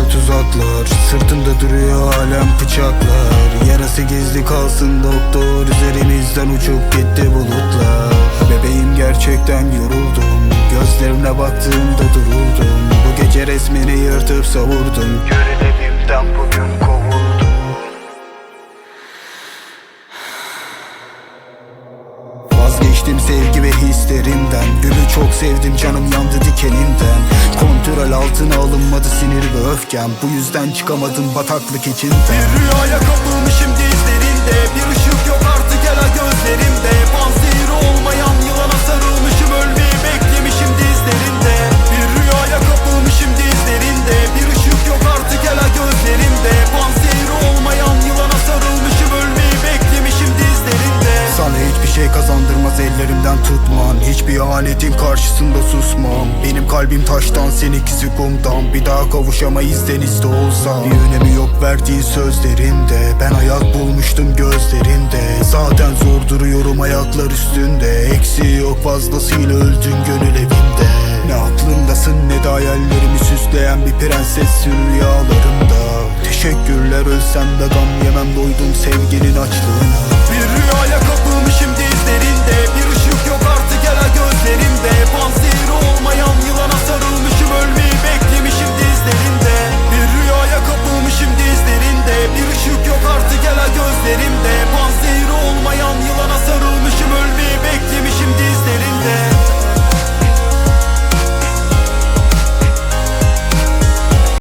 tuzaklar Sırtımda duruyor alem bıçaklar. Yarası gizli kalsın doktor Üzerimizden uçup gitti bulutlar. Bebeğim gerçekten yoruldum. Gözlerine baktığımda duruldum. Bu gece resmini yırtıp savurdum. Görevimden bugün kovuldum Vazgeçtim sevgi ve hislerimden Gülü çok sevdim canım yandı dikeninden. Kontrol altına alınmadı sinir ve öfkem. Bu yüzden çıkamadım bataklık içinden. Bir rüyaya kapılmışım dizlerinde şey kazandırmaz ellerimden tutman. Hiçbir anetin karşısında susmam. Benim kalbim taştan seninkisi kumdan. Bir daha kavuşamayız denizde olsa Bir önemi yok verdiğin sözlerinde. Ben hayat bulmuştum gözlerinde. Zaten zor duruyorum ayaklar üstünde. Eksiği yok fazlasıyla öldün gönül evimde Ne aklımdasın ne de hayallerimi süsleyen Bir prenses rüyalarımda Teşekkürler ölsem de gam yemem doydum sevginin açlığına. Bir rüyaya kapılmışım